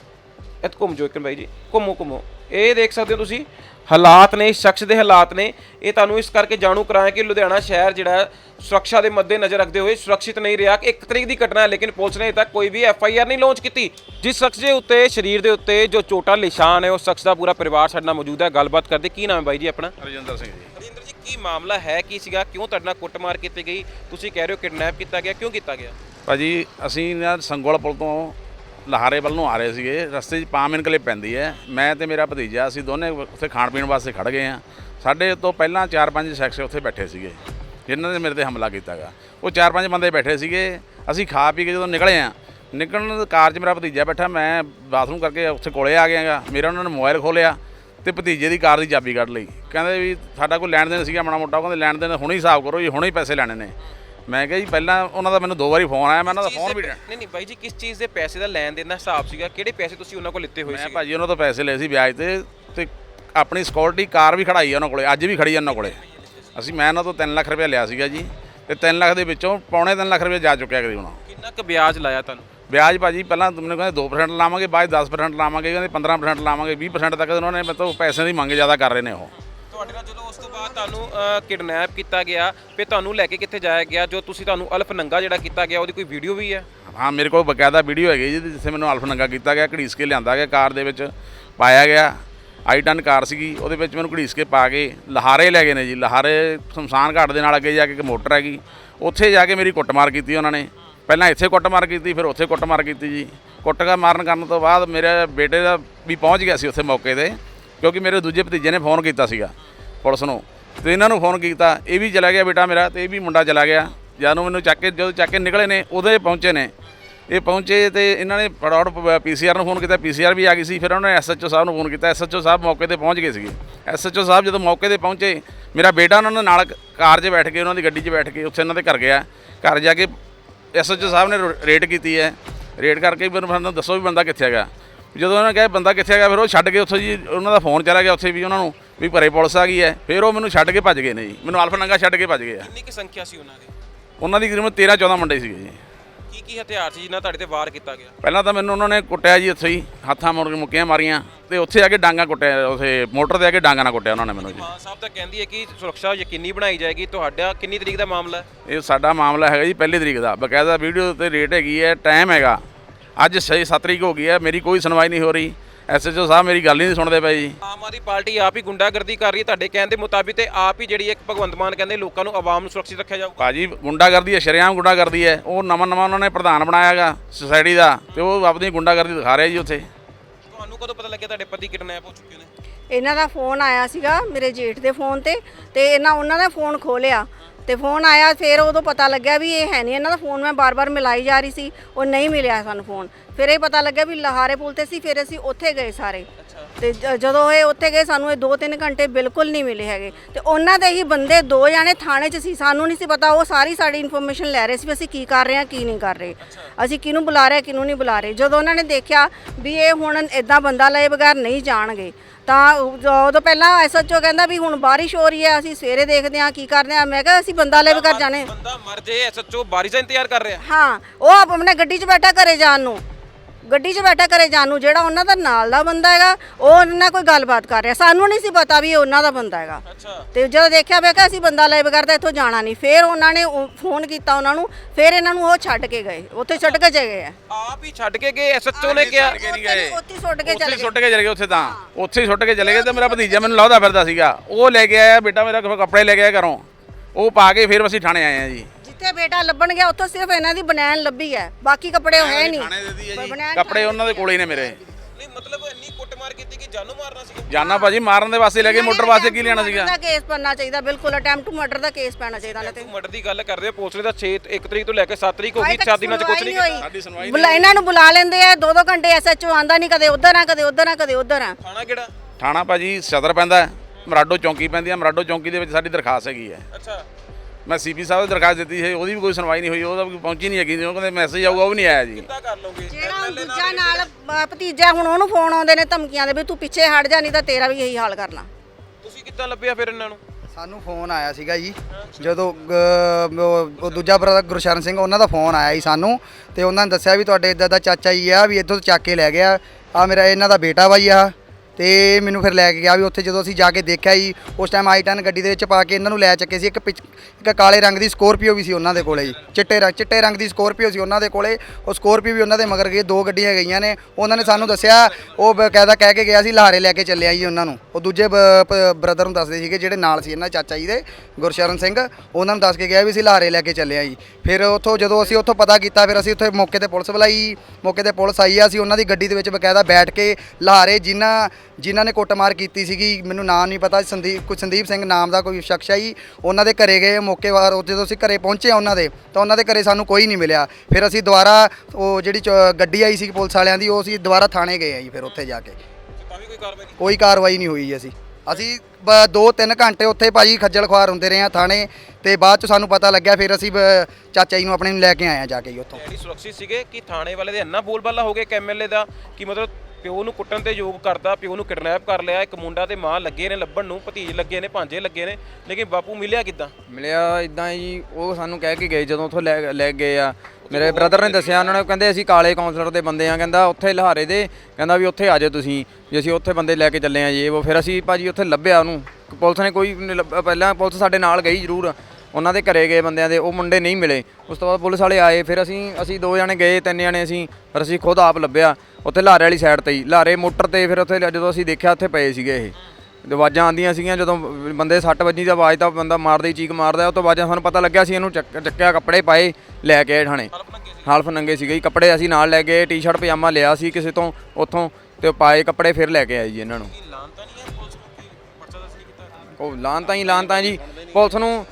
ਇੱਥੇ ਘੁੰਮ ਜੋ ਇੱਕ ਬਾਈ ਜੀ, ਘੁੰਮੋ ਘੁੰਮੋ। ਇਹ ਦੇਖ ਸਕਦੇ ਹੋ ਤੁਸੀਂ ਹਾਲਾਤ ਨੇ ਇਸ ਸ਼ਖਸ ਦੇ ਹਾਲਾਤ ਨੇ। ਇਹ ਤੁਹਾਨੂੰ ਇਸ ਕਰਕੇ ਜਾਣੂ ਕਰਾਇਆ ਕਿ ਲੁਧਿਆਣਾ ਸ਼ਹਿਰ ਜਿਹੜਾ ਸੁਰੱਖਿਆ ਦੇ ਮੱਦੇ ਨਜ਼ਰ ਰੱਖਦੇ ਹੋਏ ਸੁਰੱਖਿਅਤ ਨਹੀਂ ਰਿਹਾ ਕਿ ਇੱਕ ਤਰੀਕ ਦੀ ਘਟਨਾ ਹੈ ਲੇਕਿਨ ਪੁਲਿਸ ਨੇ ਤੱਕ ਕੋਈ ਵੀ ਐਫ ਆਈ ਆਰ ਨਹੀਂ ਲਾਂਚ ਕੀਤੀ ਜਿਸ ਸ਼ਖਸ ਦੇ ਉੱਤੇ ਸਰੀਰ ਦੇ ਉੱਤੇ ਜੋ ਚੋਟਾਂ ਨਿਸ਼ਾਨ ਹੈ ਉਸ ਸ਼ਖਸ ਦਾ ਪੂਰਾ ਪਰਿਵਾਰ ਸਾਡੇ ਨਾਲ ਮੌਜੂਦ ਹੈ। ਗੱਲਬਾਤ ਕਰਦੇ ਕੀ ਨਾਮ ਹੈ ਬਾਈ ਜੀ ਆਪਣਾ? ਰਜਿੰਦਰ ਸਿੰਘ ਜੀ। ਰਜਿੰਦਰ ਜੀ ਕੀ ਮਾਮਲਾ ਹੈ ਕੀ ਸੀਗਾ ਕਿਉਂ ਤੁਹਾਡੇ ਨਾਲ ਕੁੱਟਮਾਰ ਕੀਤੀ ਗਈ? ਤੁਸੀਂ ਕਹਿ ਰਹੇ ਹੋ ਕਿਡਨੈਪ ਕੀਤਾ ਗਿਆ ਕਿਉਂ ਕੀਤਾ ਗਿਆ? ਭਾਜੀ ਅਸੀਂ ਨਾ ਸੰਗੋਲ ਪੁਲ ਤੋਂ ਲਹਾਰੇ ਵੱਲ ਨੂੰ ਆ ਰਹੇ ਸੀਗੇ, ਰਸਤੇ 'ਚ ਪਾਮ ਇਨਕਲੇ ਪੈਂਦੀ ਹੈ। ਮੈਂ ਤੇ ਮੇਰਾ ਭਤੀਜਾ, ਅਸੀਂ ਦੋਨੇ ਉੱਥੇ ਖਾਣ ਪੀਣ ਵਾਸਤੇ ਖੜ ਗਏ ਆ ਸਾਡੇ ਤੋਂ ਪਹਿਲਾਂ ਚਾਰ ਪੰਜ ਸ਼ਖਸ ਉੱਥੇ ਬੈਠੇ ਸੀਗੇ, ਜਿਨ੍ਹਾਂ ਨੇ ਮੇਰੇ ਤੇ ਹਮਲਾ ਕੀਤਾਗਾ ਉਹ ਚਾਰ ਪੰਜ ਬੰਦੇ ਬੈਠੇ ਸੀਗੇ, ਅਸੀਂ ਖਾ ਪੀ ਕੇ ਜਦੋਂ ਨਿਕਲੇ ਆ ਨਿਕਲਣ ਕਾਰ 'ਚ ਮੇਰਾ ਭਤੀਜਾ ਬੈਠਾ, ਮੈਂ ਬਾਥਰੂਮ ਕਰਕੇ ਉੱਥੇ ਕੋਲੇ ਆ ਗਿਆਗਾ ਮੇਰਾ ਉਹਨਾਂ ਨੇ ਮੋਬਾਈਲ ਖੋਲਿਆ ਤੇ ਭਤੀਜੇ ਦੀ ਕਾਰ ਦੀ ਚਾਬੀ ਕੱਢ ਲਈ। ਕਹਿੰਦੇ ਵੀ ਸਾਡਾ ਕੋਈ ਲੈਣ ਦੇਣ ਸੀਗਾ ਮਾੜਾ ਮੋਟਾ, ਉਹ ਕਹਿੰਦੇ ਲੈਣ ਦੇਣ ਹੁਣੇ ਹੀ ਹਿਸਾਬ ਕਰੋ ਜੀ ਹੁਣੇ ਹੀ ਪੈਸੇ ਲੈਣੇ ਨੇ। ਮੈਂ ਕਿਹਾ ਜੀ ਪਹਿਲਾਂ ਉਹਨਾਂ ਦਾ ਮੈਨੂੰ ਦੋ ਵਾਰੀ ਫੋਨ ਆਇਆ ਮੈਂ ਉਹਨਾਂ ਦਾ ਫੋਨ ਵੀ ਪੈ- ਨਹੀਂ ਨਹੀਂ ਬਾਈ ਜੀ ਕਿਸ ਚੀਜ਼ ਦੇ ਪੈਸੇ ਦਾ ਲੈਣ ਦੇਣ ਦਾ ਹਿਸਾਬ ਸੀਗਾ? ਕਿਹੜੇ ਪੈਸੇ ਤੁਸੀਂ ਉਹਨਾਂ ਕੋਲ ਲਿੱਤੇ ਹੋਏ ਮੈਂ ਸੀ ਭਾਜੀ ਉਹਨਾਂ ਤੋਂ ਪੈਸੇ ਲਏ ਸੀ ਵਿਆਜ ਤੇ ਤੇ ਆਪਣੀ ਸਿਕਿਉਰਿਟੀ ਕਾਰ ਵੀ ਖੜਾਈ ਆ ਉਹਨਾਂ ਕੋਲੇ ਅੱਜ ਵੀ ਖੜੀ ਆ ਉਹਨਾਂ ਕੋਲੇ। ਅਸੀਂ ਮੈਂ ਉਹਨਾਂ ਤੋਂ 3 ਲੱਖ ਰੁਪਏ ਲਿਆ ਸੀਗਾ ਜੀ ਤੇ 3 ਲੱਖ ਦੇ ਵਿੱਚੋਂ ਪੌਣੇ 3 ਲੱਖ ਰੁਪਏ ਜਾ ਚੁੱਕਿਆ ਕਰੀ ਹੁਣ ਕਿੰਨਾ ਕੁ ਵਿਆਜ ਲਾਇਆ ਤੁਹਾਨੂੰ? ਵਿਆਜ ਭਾਜੀ ਪਹਿਲਾਂ ਤੁਮਨੇ ਕਹਿੰਦੇ 2% ਲਾਵਾਂਗੇ ਬਾਅਦ 10% ਲਾਵਾਂਗੇ ਕਹਿੰਦੇ 15% ਲਾਵਾਂਗੇ 20% ਤੱਕ ਉਹਨਾਂ ਨੇ ਤੋਂ ਪੈਸੇ ਦੀ ਮੰਗ ਜ਼ਿਆਦਾ ਕਰ ਰਹੇ ਨੇ ਉਹ। ਤੁਹਾਡੇ ਨਾਲ ਜਦੋਂ ਤੁਹਾਨੂੰ ਕਿਡਨੈਪ ਕੀਤਾ ਗਿਆ, ਫਿਰ ਤੁਹਾਨੂੰ ਲੈ ਕੇ ਕਿੱਥੇ ਜਾਇਆ ਗਿਆ, ਜੋ ਤੁਸੀਂ ਤੁਹਾਨੂੰ ਅਲਫ ਨੰਗਾ ਜਿਹੜਾ ਕੀਤਾ ਗਿਆ, ਉਹਦੀ ਕੋਈ ਵੀਡੀਓ ਵੀ ਹੈ? ਹਾਂ, ਮੇਰੇ ਕੋਲ ਬਕਾਇਦਾ ਵੀਡੀਓ ਹੈਗੀ ਜੀ, ਜਿੱਥੇ ਮੈਨੂੰ ਅਲਫ ਨੰਗਾ ਕੀਤਾ ਗਿਆ, ਘੜੀਸ ਕੇ ਲਿਆਂਦਾ ਗਿਆ, ਕਾਰ ਦੇ ਵਿੱਚ ਪਾਇਆ ਗਿਆ। ਆਈ ਟਨ ਕਾਰ ਸੀਗੀ, ਉਹਦੇ ਵਿੱਚ ਮੈਨੂੰ ਘੜੀਸ ਕੇ ਪਾ ਕੇ ਲਹਾਰੇ ਲੈ ਗਏ ਨੇ ਜੀ। ਲਹਾਰੇ ਸ਼ਮਸ਼ਾਨ ਘਾਟ ਦੇ ਨਾਲ ਅੱਗੇ ਜਾ ਕੇ ਇੱਕ ਮੋਟਰ ਹੈਗੀ। ਉੱਥੇ ਜਾ ਕੇ ਮੇਰੀ ਕੁੱਟਮਾਰ ਕੀਤੀ ਉਹਨਾਂ ਨੇ। ਪਹਿਲਾਂ ਇੱਥੇ ਕੁੱਟਮਾਰ ਕੀਤੀ, ਫਿਰ ਉੱਥੇ ਕੁੱਟਮਾਰ ਕੀਤੀ ਜੀ। ਕੁੱਟਗਾ ਮਾਰਨ ਕਰਨ ਤੋਂ ਬਾਅਦ ਮੇਰੇ ਬੇਟੇ ਦਾ ਵੀ ਪਹੁੰਚ ਗਿਆ ਸੀ ਉੱਥੇ ਮੌਕੇ ਤੇ, ਕਿਉਂਕਿ ਮੇਰੇ ਦੂਜੇ ਭਤੀਜੇ ਨੇ ਫੋਨ ਕੀਤਾ ਸੀਗਾ। ਪੁਲਿਸ ਨੂੰ। ਤੇ ਇਹਨਾਂ ਨੂੰ ਫੋਨ ਕੀਤਾ, ਇਹ ਵੀ ਚਲਾ ਗਿਆ ਬੇਟਾ ਮੇਰਾ ਤੇ ਇਹ ਵੀ ਮੁੰਡਾ ਚਲਾ ਗਿਆ। ਜਦ ਮੈਨੂੰ ਚੱਕ ਕੇ, ਜਦੋਂ ਚੱਕ ਕੇ ਨਿਕਲੇ ਨੇ, ਉਦੋਂ ਇਹ ਪਹੁੰਚੇ ਨੇ। ਇਹ ਪਹੁੰਚੇ ਤੇ ਇਹਨਾਂ ਨੇ ਫਟਾਫਟ ਪੀਸੀਆਰ ਨੂੰ ਫੋਨ ਕੀਤਾ ਪੀਸੀਆਰ ਵੀ ਆ ਗਈ ਸੀ। ਫਿਰ ਉਹਨਾਂ ਨੇ ਐਸਐਚਓ ਸਾਹਿਬ ਨੂੰ ਫੋਨ ਕੀਤਾ ਐਸਐਚਓ ਸਾਹਿਬ ਮੌਕੇ ਤੇ ਪਹੁੰਚ ਗਏ ਸੀਗੇ। ਐਸਐਚਓ ਸਾਹਿਬ ਜਦੋਂ ਮੌਕੇ ਤੇ ਪਹੁੰਚੇ, ਮੇਰਾ ਬੇਟਾ ਉਹਨਾਂ ਦੇ ਨਾਲ ਕਾਰ 'ਚ ਬੈਠ ਕੇ, ਉਹਨਾਂ ਦੀ ਗੱਡੀ 'ਚ ਬੈਠ ਕੇ, ਉੱਥੇ ਉਹਨਾਂ ਦੇ ਘਰ ਗਿਆ। ਘਰ ਜਾ ਕੇ ਐਸਐਚਓ ਸਾਹਿਬ ਨੇ ਰੋ- ਰੇਡ ਕੀਤੀ ਹੈ। ਰੇਡ ਕਰਕੇ ਵੀ ਮੈਨੂੰ ਦੱਸੋ ਵੀ ਬੰਦਾ ਕਿੱਥੇ ਹੈਗਾ। ਜਦੋਂ ਉਹਨਾਂ ਨੇ ਕਿਹਾ ਬੰਦਾ ਕਿੱਥੇ ਹੈਗਾ, ਫਿਰ ਉਹ ਛੱਡ ਕੇ ਉੱਥੇ ਜੀ, ਉਹਨਾਂ ਦਾ ਫੋਨ ਚਲਾ ਗਿਆ ਉੱਥੇ ਵੀ ਉਹਨਾਂ ਨੂੰ। ਵੀ ਘਰੇ ਪੁਲਿਸ ਆ ਗਈ ਹੈ ਫਿਰ ਉਹ ਮੈਨੂੰ ਛੱਡ ਕੇ ਭੱਜ ਗਏ ਨੇ ਜੀ। ਮੈਨੂੰ ਅਲਫ ਨੰਗਾ ਛੱਡ ਕੇ ਭੱਜ ਗਏ ਆ। ਕਿੰਨੀ ਕੁ ਸੰਖਿਆ ਸੀ ਉਹਨਾਂ ਦੀ? ਉਹਨਾਂ ਦੀ ਤਕਰੀਬਨ 13 14 ਮੁੰਡੇ ਸੀਗੇ ਜੀ। ਕੀ ਕੀ ਹਥਿਆਰ ਸੀ ਜਿਨ੍ਹਾਂ ਤੁਹਾਡੇ ਤੇ ਵਾਰ ਕੀਤਾ ਗਿਆ? ਪਹਿਲਾਂ ਤਾਂ ਮੈਨੂੰ ਉਹਨਾਂ ਨੇ ਕੁੱਟਿਆ ਜੀ ਉੱਥੇ ਹੀ ਹੱਥਾਂ ਮੁੜ ਮੁੱਕੀਆਂ ਮਾਰੀਆਂ ਤੇ ਉੱਥੇ ਆ ਕੇ ਡਾਂਗਾ ਕੁੱਟਿਆ ਉਥੇ ਮੋਟਰ ਤੇ ਆ ਕੇ ਡਾਂਗਾ ਨਾਲ ਕੁੱਟਿਆ ਉਹਨਾਂ ਨੇ ਮੈਨੂੰ ਜੀ। ਮਾਨ ਸਾਹਿਬ ਤਾਂ ਕਹਿੰਦੀ ਹੈ ਕਿ ਸੁਰੱਖਿਆ ਯਕੀਨੀ ਬਣਾਈ ਜਾਏਗੀ। ਤੁਹਾਡਾ ਕਿੰਨੀ ਤਰੀਕ ਦਾ ਮਾਮਲਾ ਹੈ? ਇਹ ਸਾਡਾ ਮਾਮਲਾ ਹੈਗਾ ਜੀ ਪਹਿਲੀ ਤਰੀਕ ਦਾ। ਬਕਾਇਦਾ ਵੀਡੀਓ ਤੇ ਰੇਟ ਹੈਗੀ ਹੈ ਟਾਈਮ ਹੈਗਾ। ਅੱਜ 6 7 ਤਰੀਕ ਹੋ ਗਈ ਹੈ ਮੇਰੀ ਕੋਈ ਸੁਣਵਾਈ ਨਹੀਂ ਹੋ ਰਹੀ। ਐਸਐਚਓ ਸਾਹਿਬ ਮੇਰੀ ਗੱਲ ਹੀ ਨਹੀਂ ਸੁਣਦੇ ਪਏ ਜੀ ਆਮ ਆਦਮੀ ਪਾਰਟੀ ਆਪ ਹੀ ਗੁੰਡਾਗਰਦੀ ਕਰ ਰਹੀ ਹੈ ਤੁਹਾਡੇ ਕਹਿਣ ਦੇ ਮੁਤਾਬਿਕ ਤੇ ਆਪ ਹੀ ਜਿਹੜੀ ਇੱਕ ਭਗਵੰਤ ਮਾਨ ਕਹਿੰਦੇ ਲੋਕਾਂ ਨੂੰ ਆਵਾਮ ਨੂੰ ਸੁਰੱਖਿਅਤ ਰੱਖਿਆ ਜਾਊਗਾ। ਭਾਜੀ ਗੁੰਡਾਗਰਦੀ ਹੈ ਸ਼ਰੇਆਮ ਗੁੰਡਾਗਰਦੀ ਹੈ। ਉਹ ਨਵਾਂ ਨਵਾਂ ਉਹਨਾਂ ਨੇ ਪ੍ਰਧਾਨ ਬਣਾਇਆਗਾ ਸੁਸਾਇਟੀ ਦਾ ਤੇ ਉਹ ਆਪਣੀ ਗੁੰਡਾਗਰਦੀ ਦਿਖਾ ਰਿਹਾ ਜੀ ਉੱਥੇ। ਤੁਹਾਨੂੰ ਕਦੋਂ ਪਤਾ ਲੱਗਿਆ ਤੁਹਾਡੇ ਪਤੀ ਕਿਡਨੈਪ ਹੋ ਚੁੱਕੇ ਨੇ? ਇਹਨਾਂ ਦਾ ਫੋਨ ਆਇਆ ਸੀਗਾ ਮੇਰੇ ਜੇਠ ਦੇ ਫੋਨ ਤੇ ਤੇ ਇਹਨਾਂ ਉਹਨਾਂ ਦਾ ਫੋਨ ਖੋਲਿਆ ਤੇ ਫੋਨ ਆਇਆ ਫਿਰ ਉਦੋਂ ਪਤਾ ਲੱਗਿਆ ਵੀ ਇਹ ਹੈ ਨਹੀਂ। ਇਹਨਾਂ ਦਾ ਫੋਨ ਮੈਂ ਬਾਰ-ਬਾਰ ਮਿਲਾਈ ਜਾ ਰਹੀ ਸੀ ਉਹ ਨਹੀਂ ਮਿਲਿਆ ਸਾਨੂੰ ਫੋਨ। ਫਿਰ ਇਹ ਪਤਾ ਲੱਗਿਆ ਵੀ ਲਹਾਰੇ ਪੁਲ ਤੇ ਸੀ ਫਿਰ ਅਸੀਂ ਉੱਥੇ ਗਏ ਸਾਰੇ। ਤੇ ਜ- ਜਦੋਂ ਇਹ ਉੱਥੇ ਗਏ ਸਾਨੂੰ ਇਹ 2-3 ਘੰਟੇ ਬਿਲਕੁਲ ਨਹੀਂ ਮਿਲੇ ਹੈਗੇ। ਤੇ ਉਹਨਾਂ ਦੇ ਹੀ ਬੰਦੇ ਦੋ ਜਾਣੇ ਥਾਣੇ 'ਚ ਸੀ ਸਾਨੂੰ ਨਹੀਂ ਸੀ ਪਤਾ ਉਹ ਸਾਰੀ ਸਾਡੀ ਇਨਫੋਰਮੇਸ਼ਨ ਲੈ ਰਹੇ ਸੀ ਵੀ ਅਸੀਂ ਕੀ ਕਰ ਰਹੇ ਹਾਂ ਕੀ ਨਹੀਂ ਕਰ ਰਹੇ। ਅਸੀਂ ਕਿਹਨੂੰ ਬੁਲਾ ਰਹੇ ਕਿਹਨੂੰ ਨਹੀਂ ਬੁਲਾ ਰਹੇ। ਜਦੋਂ ਉਹਨਾਂ ਨੇ ਦੇਖਿਆ ਵੀ ਇਹ ਹੁਣ ਇਦਾਂ ਬੰਦਾ ਲਏ ਬਗੈਰ ਨਹੀਂ ਜਾਣਗੇ ਤਾਂ ਉਦ- ਉਦੋਂ ਪਹਿਲਾਂ ਐਸਐਚਓ ਕਹਿੰਦਾ ਵੀ ਹੁਣ ਬਾਰਿਸ਼ ਹੋ ਰਹੀ ਹੈ ਅਸੀਂ ਸਵੇਰੇ ਦੇਖਦੇ ਹਾਂ ਕੀ ਕਰਦੇ ਹਾਂ। ਮੈਂ ਕਿਹਾ ਅਸੀਂ ਬੰਦਾ ਲਏ ਬਗੈਰ ਜਾਣੇ। ਬੰਦਾ ਮਰ ਜੇ ਐਸਐਚਓ ਬਾਰਿਸ਼ ਦਾ ਇੰਤਜ਼ਾਰ ਕਰ ਰਿਹਾ। ਹਾਂ ਉਹ ਆਪ ਆਪਣੇ ਗੱਡੀ 'ਚ ਬੈਠਾ ਘਰੇ ਜਾਣ ਨੂੰ। ਗੱਡੀ 'ਚ ਬੈਠਾ ਘਰੇ ਜਾਣ ਨੂੰ ਜਿਹੜਾ ਉਹਨਾਂ ਦਾ ਨਾਲ ਦਾ ਬੰਦਾ ਹੈਗਾ ਉਹ ਉਹਨਾਂ ਨਾਲ ਕੋਈ ਗੱਲਬਾਤ ਕਰ ਰਿਹਾ। ਸਾਨੂੰ ਨਹੀਂ ਸੀ ਪਤਾ ਵੀ ਇਹ ਉਹਨਾਂ ਦਾ ਬੰਦਾ ਹੈਗਾ। ਅੱਛਾ। ਤੇ ਜਦੋਂ ਦੇਖਿਆ ਮੈਂ ਕਿਹਾ ਅਸੀਂ ਬੰਦਾ ਲੈ ਬਗੈਰ ਤਾਂ ਇੱਥੋਂ ਜਾਣਾ ਨਹੀਂ। ਫਿਰ ਉਹਨਾਂ ਨੇ ਉਹ ਫੋਨ ਕੀਤਾ ਉਹਨਾਂ ਨੂੰ ਫਿਰ ਇਹਨਾਂ ਨੂੰ ਉਹ ਛੱਡ ਕੇ ਗਏ। ਉੱਥੇ ਛੱਡ ਕੇ ਚਲੇ ਗਏ। ਆ ਆਪ ਹੀ ਛੱਡ ਕੇ ਗਏ ਐਸਐਚਓ ਨੇ ਕਿਹਾ ਉੱਥੇ ਹੀ- ਉੱਥੇ ਹੀ ਸੁੱਟ ਕੇ ਉੱਥੇ ਚਲੇ ਹੀ ਗਏ। ਸੁੱਟ ਕੇ ਚਲੇ ਗਏ ਉੱਥੇ ਤਾਂ। ਉੱਥੇ ਹੀ ਸੁੱਟ ਕੇ ਚਲੇ ਗਏ ਤੇ ਮੇਰਾ ਭਤੀਜਾ ਮੈਨੂੰ ਲਾਉਦਾ ਫਿਰਦਾ ਸੀਗਾ। ਉਹ ਲੈ ਕੇ ਆਇਆ ਬੇਟਾ ਮੇਰਾ ਕੱਪੜੇ ਲੈ ਕੇ ਆਇਆ ਘਰੋਂ। ਉਹ ਪਾ ਕੇ ਫਿਰ ਅਸੀਂ ਥਾਣੇ ਆਏ ਆ ਜੀ। ਜਿੱਥੇ ਬੇਟਾ ਲੱਭਣ ਗਿਆ ਉੱਥੋਂ ਸਿਰਫ ਇਹਨਾਂ ਦੀ ਬਨੈਣ ਲੱਭੀ ਹੈ ਬਾਕੀ ਕੱਪੜੇ ਉਹ ਹੈ ਨਹੀਂ। ਬਨੈਣ ਕੱਪੜੇ ਉਹਨਾਂ ਦੇ ਕੋਲੇ ਹੀ ਨੇ ਮੇਰੇ। ਨਹੀਂ ਮਤਲਬ ਇੰਨੀ ਕੁੱਟਮਾਰ ਕੀਤੀ ਕਿ ਜਾਨੋਂ ਮਾਰਨਾ ਸੀ ਜਾਨਾ ਭਾਜੀ ਮਾਰਨ ਦੇ ਵਾਸਤੇ ਲੈ ਕੇ ਮੋਟਰ ਵਾਸਤੇ ਕੀ ਲੈਣਾ ਸੀਗਾ? ਦਾ ਕੇਸ ਪੈਣਾ ਚਾਹੀਦਾ ਬਿਲਕੁਲ ਅਟੈਂਪਟ ਟੂ ਮਰਡਰ ਦਾ ਕੇਸ ਪੈਣਾ ਚਾਹੀਦਾ ਨਾ ਤੇ। ਮਰਡਰ ਦੀ ਗੱਲ ਕਰਦੇ ਆ ਪੁਲਿਸ ਨੇ ਤਾਂ 6 1 ਤਰੀਕ ਤੋਂ ਲੈ ਕੇ 7 ਤਰੀਕ ਹੋ ਗਈ 4 ਦਿਨਾਂ ਚ ਕੁਝ ਨਹੀਂ ਕੀਤਾ। ਸਾਡੀ ਸੁਣਵਾਈ ਬੁਲਾ ਇਹਨਾਂ ਨੂੰ ਬੁਲਾ ਲੈਂਦੇ ਆ ਦੋ ਦੋ ਘੰਟੇ ਐਸਐਚਓ ਆਂਦਾ ਨਹੀਂ ਕਦੇ ਉਧਰ ਆ ਕਦੇ ਉਧਰ ਆ ਕਦੇ ਉਧਰ ਆ। ਥਾਣਾ ਕਿਹੜਾ? ਥਾਣਾ ਭਾਜੀ ਸਦਰ ਪੈਂਦਾ ਮਰਾਡੋ ਚੌਂਕੀ ਪੈਂਦੀ ਹੈ ਮਰਾਡੋ ਚੌਂਕੀ ਦੇ ਵਿੱਚ ਸਾਡੀ ਦਰਖਾਸਤ ਹੈਗੀ ਹੈ। ਅੱਛਾ। ਮੈਂ ਸੀਪੀ ਸਾਹਿਬ ਨੂੰ ਦਰਖਾਸਤ ਦਿੱਤੀ ਸੀ ਉਹਦੀ ਵੀ ਕੋਈ ਸੁਣਵਾਈ ਨਹੀਂ ਹੋਈ ਉਹਦਾ ਵੀ ਪਹੁੰਚੀ ਨਹੀਂ ਹੈਗੀ ਉਹ ਕਹਿੰਦੇ ਮੈਸੇਜ ਆਊਗਾ ਉਹ ਵੀ ਨਹੀਂ ਆਇਆ ਜੀ। ਕਿੱਦਾਂ ਕਰ ਲਓਗੇ? ਜਿਹੜਾ ਦੂਜਾ ਨਾਲ ਅ, ਭਤੀਜਾ ਹੁਣ ਉਹਨੂੰ ਫੋਨ ਆਉਂਦੇ ਨੇ ਧਮਕੀਆਂ ਦੇ ਵੀ ਤੂੰ ਪਿੱਛੇ ਹਟ ਜਾ ਨਹੀਂ ਤਾਂ ਤੇਰਾ ਵੀ ਇਹੀ ਹਾਲ ਕਰਨਾ। ਤੁਸੀਂ ਕਿੱਦਾਂ ਲੱਭਿਆ ਫਿਰ ਇਹਨਾਂ ਨੂੰ? ਸਾਨੂੰ ਫੋਨ ਆਇਆ ਸੀਗਾ ਜੀ। ਜਦੋਂ ਅਹ, ਉਹ ਉਹ ਦੂਜਾ ਬ੍ਰਦਰ ਗੁਰਸ਼ਰਨ ਸਿੰਘ ਉਹਨਾਂ ਦਾ ਫੋਨ ਆਇਆ ਜੀ ਸਾਨੂੰ ਤੇ ਉਹਨਾਂ ਨੇ ਦੱਸਿਆ ਵੀ ਤੁਹਾਡੇ ਇਦਾਂ ਦਾ ਚਾਚਾ ਜੀ ਆ ਵੀ ਇੱਥੋਂ ਚੱਕ ਕੇ ਲੈ ਗਿਆ। ਆ ਮੇਰਾ ਇਹਨਾਂ ਦਾ ਬੇਟਾ ਵਾ ਜੀ ਆ ਤੇ ਮੈਨੂੰ ਫਿਰ ਲੈ ਕੇ ਗਿਆ ਵੀ ਉੱਥੇ ਜਦੋਂ ਅਸੀਂ ਜਾ ਕੇ ਦੇਖਿਆ ਜੀ, ਉਸ ਟਾਈਮ ਆਈ-10 ਗੱਡੀ ਦੇ ਵਿੱਚ ਪਾ ਕੇ ਇਹਨਾਂ ਨੂੰ ਲੈ ਚੱਕੇ ਸੀ। ਇੱਕ ਪਿੱਛ- ਇੱਕ ਕਾਲੇ ਰੰਗ ਦੀ ਸਕੋਰਪੀਓ ਵੀ ਸੀ ਉਹਨਾਂ ਦੇ ਕੋਲੇ ਜੀ। ਚਿੱਟੇ ਰੰਗ ਚਿੱਟੇ ਰੰਗ ਦੀ ਸਕੋਰਪੀਓ ਸੀ ਉਹਨਾਂ ਦੇ ਕੋਲੇ। ਉਹ ਸਕੋਰਪੀਓ ਵੀ ਉਹਨਾਂ ਦੇ ਮਗਰ ਗਏ, ਦੋ ਗੱਡੀਆਂ ਗਈਆਂ ਨੇ। ਉਹਨਾਂ ਨੇ ਸਾਨੂੰ ਦੱਸਿਆ, ਉਹ ਬਕਾਇਦਾ ਕਹਿ ਕੇ ਗਿਆ ਸੀ, ਲਾਰੇ ਲੈ ਕੇ ਚੱਲਿਆ ਜੀ ਉਹਨਾਂ ਨੂੰ। ਉਹ ਦੂਜੇ ਬ੍ਰਦਰ ਨੂੰ ਦੱਸਦੇ ਸੀਗੇ, ਜਿਹੜੇ ਨਾਲ ਸੀ ਇਹਨਾਂ ਦੇ ਚਾਚਾ ਜੀ ਦੇ, ਗੁਰਸ਼ਰਨ ਸਿੰਘ। ਉਹਨਾਂ ਨੂੰ ਦੱਸ ਕੇ ਗਿਆ ਵੀ ਅਸੀਂ ਲਾਰੇ ਲੈ ਕੇ ਚੱਲਿਆ ਜੀ। ਫਿਰ ਉੱਥੋਂ ਜਦੋਂ ਅਸੀਂ ਉੱਥੋਂ ਪਤਾ ਕੀਤਾ, ਫਿਰ ਅਸੀਂ ਉੱਥੇ ਮੌਕੇ ਤੇ ਪੁਲਿਸ ਬੁਲਾਈ। ਮੌਕੇ ਤੇ ਪੁਲਿਸ ਆਈ ਆ ਅਸੀਂ ਉਹਨਾਂ ਦੀ ਗੱਡੀ ਦੇ ਵਿੱਚ ਬਕਾਇਦਾ ਬੈਠ ਕੇ ਲਾਰੇ ਜਿਨ੍ਹਾਂ ਜਿਨ੍ਹਾਂ ਨੇ ਕੁੱਟਮਾਰ ਕੀਤੀ ਸੀਗੀ, ਮੈਨੂੰ ਨਾਮ ਨਹੀਂ ਪਤਾ, ਸੰਦੀਪ, ਕੋਈ ਸੰਦੀਪ ਸਿੰਘ ਨਾਮ ਦਾ ਕੋਈ ਸ਼ਖਸ ਹੈ ਜੀ, ਉਹਨਾਂ ਦੇ ਘਰੇ ਗਏ, ਮੌਕੇ ਵਾਰ ਉਹ ਜਦੋਂ ਅਸੀਂ ਘਰੇ ਪਹੁੰਚੇ ਉਹਨਾਂ ਦੇ, ਤਾਂ ਉਹਨਾਂ ਦੇ ਘਰੇ ਸਾਨੂੰ ਕੋਈ ਨਹੀਂ ਮਿਲਿਆ। ਫਿਰ ਅਸੀਂ ਦੁਬਾਰਾ ਉਹ ਜਿਹੜੀ ਚ- ਗੱਡੀ ਆਈ ਸੀ ਪੁਲਿਸ ਵਾਲਿਆਂ ਦੀ, ਉਹ ਅਸੀਂ ਦੁਬਾਰਾ ਥਾਣੇ ਗਏ ਆ ਜੀ ਫਿਰ ਉੱਥੇ ਜਾ ਕੇ। ਕਾਫੀ ਕੋਈ ਕਾਰਵਾਈ ਨਹੀਂ ਕੋਈ ਕਾਰਵਾਈ ਨਹੀਂ ਹੋਈ ਜੀ ਅਸੀਂ। ਅਸੀਂ 2-3 ਘੰਟੇ ਉੱਥੇ ਭਾਜੀ ਖੱਜਲ ਖੁਆਰ ਹੁੰਦੇ ਰਹੇ ਆ ਥਾਣੇ, ਤੇ ਬਾਅਦ ਚ ਸਾਨੂੰ ਪਤਾ ਲੱਗਿਆ, ਫਿਰ ਅਸੀਂ ਬ- ਚਾਚਾ ਜੀ ਨੂੰ ਆਪਣੇ ਨੂੰ ਲੈ ਕੇ ਆਏ ਆ ਜਾ ਕੇ ਜੀ ਉੱਥੋਂ। ਡੈਡੀ ਸੁਰੱਖਿਅਤ ਸੀਗੇ ਕਿ ਥਾਣੇ ਵਾਲੇ ਦੇ ਇੰਨਾ ਬੋਲਬਾਲਾ ਹੋ ਗਿਆ ਕਿ ਐਮਐਲਏ ਦਾ, ਕਿ ਮਤਲਬ ਪਿਓ ਨੂੰ ਕੁੱਟਣ ਤੇ ਯੋਗ ਕਰਤਾ ਪਿਓ ਨੂੰ ਕਿਡਨੈਪ ਕਰ ਲਿਆ, ਇੱਕ ਮੁੰਡਾ ਤੇ ਮਾਂ ਲੱਗੇ ਨੇ ਲੱਭਣ ਨੂੰ, ਭਤੀਜ ਲੱਗੇ ਨੇ, ਭਾਂਜੇ ਲੱਗੇ ਨੇ, ਲੇਕਿਨ ਬਾਪੂ ਮਿਲਿਆ ਕਿੱਦਾਂ? ਮਿਲਿਆ ਇਦਾਂ ਜੀ, ਉਹ ਸਾਨੂੰ ਕਹਿ ਕੇ ਗਏ ਜਦੋਂ ਉੱਥੋਂ ਲੈ ਲੈ ਗਏ ਆ। ਮੇਰੇ ਬ੍ਰਦਰ ਨੇ ਦੱਸਿਆ, ਉਹਨਾਂ ਨੇ ਕਹਿੰਦੇ ਅਸੀਂ ਕਾਲੇ ਕਾਉਂਸਲਰ ਦੇ ਬੰਦੇ ਆ, ਕਹਿੰਦਾ ਉੱਥੇ ਲਹਾਰੇ ਦੇ, ਕਹਿੰਦਾ ਵੀ ਉੱਥੇ ਆ ਜਾਓ ਤੁਸੀਂ ਵੀ ਅਸੀਂ ਉੱਥੇ ਬੰਦੇ ਲੈ ਕੇ ਚੱਲੇ ਆ ਜੀ ਉਹ ਫਿਰ ਅਸੀਂ ਭਾਜੀ ਉੱਥੇ ਲੱਭਿਆ ਉਹਨੂੰ। ਪੁਲਿਸ ਨੇ ਕੋਈ ਨਹੀਂ ਲੱਭ ਪਹਿਲਾਂ ਪੁਲਿਸ ਸਾਡੇ ਨਾਲ ਗਈ ਜ਼ਰੂਰ। ਉਹਨਾਂ ਦੇ ਘਰੇ ਗਏ ਬੰਦਿਆਂ ਦੇ ਉਹ ਮੁੰਡੇ ਨਹੀਂ ਮਿਲੇ। ਉਸ ਤੋਂ ਬਾਅਦ ਪੁਲਿਸ ਵਾਲੇ ਆਏ ਫਿਰ ਅਸੀਂ ਅਸੀਂ ਦੋ ਜਣੇ ਗਏ ਤਿੰਨ ਜਣੇ ਅਸੀਂ ਫਿਰ ਅਸੀਂ ਖੁਦ ਆਪ ਲੱਭਿਆ। ਉੱਥੇ ਲਾਰੇ ਵਾਲੀ ਸਾਈਡ ਤੇ ਹੀ ਲਾਰੇ ਮੋਟਰ ਤੇ ਫਿਰ ਉੱਥੇ ਜਦੋਂ ਅਸੀਂ ਦੇਖਿਆ ਉੱਥੇ ਪਏ ਸੀਗੇ ਇਹ। ਆਵਾਜ਼ਾਂ ਆਉਂਦੀਆਂ ਸੀਗੀਆਂ ਜਦੋਂ ਬੰਦੇ ਸੱਟ ਵੱਜੀ ਦੀ ਆਵਾਜ਼ ਤਾਂ ਬੰਦਾ ਮਾਰਦਾ ਹੀ ਚੀਕ ਮਾਰਦਾ ਉਹ ਤੋਂ ਬਾਅਦ ਸਾਨੂੰ ਪਤਾ ਲੱਗਿਆ ਸੀ ਇਹਨੂੰ ਚੱਕ- ਚੱਕਿਆ ਕੱਪੜੇ ਪਾਏ ਲੈ ਕੇ ਆਏ ਥਾਣੇ। ਹਾਲਫ ਨੰਗੇ ਸੀਗੇ। ਕੱਪੜੇ ਅਸੀਂ ਨਾਲ ਲੈ ਗਏ ਟੀ-ਸ਼ਰਟ ਪਜਾਮਾ ਲਿਆ ਸੀ ਕਿਸੇ ਤੋਂ ਉੱਥੋਂ ਤੇ ਪਾਏ ਕੱਪੜੇ ਫਿਰ ਲੈ ਕੇ ਆਏ ਜੀ ਇਹਨਾਂ ਨੂੰ। ਲਾਨ ਤਾਂ ਨਹੀਂ ਹੈ ਪੁਲਿਸ ਨੂੰ? ਕਿ ਪਰਚਾ ਨਹੀਂ ਕੀਤਾ? ਉਹ ਲਾਂ ਤਾਂ ਹੀ ਲਾਂ ਤਾਂ ਜੀ ਪੁਲਿਸ ਨੂੰ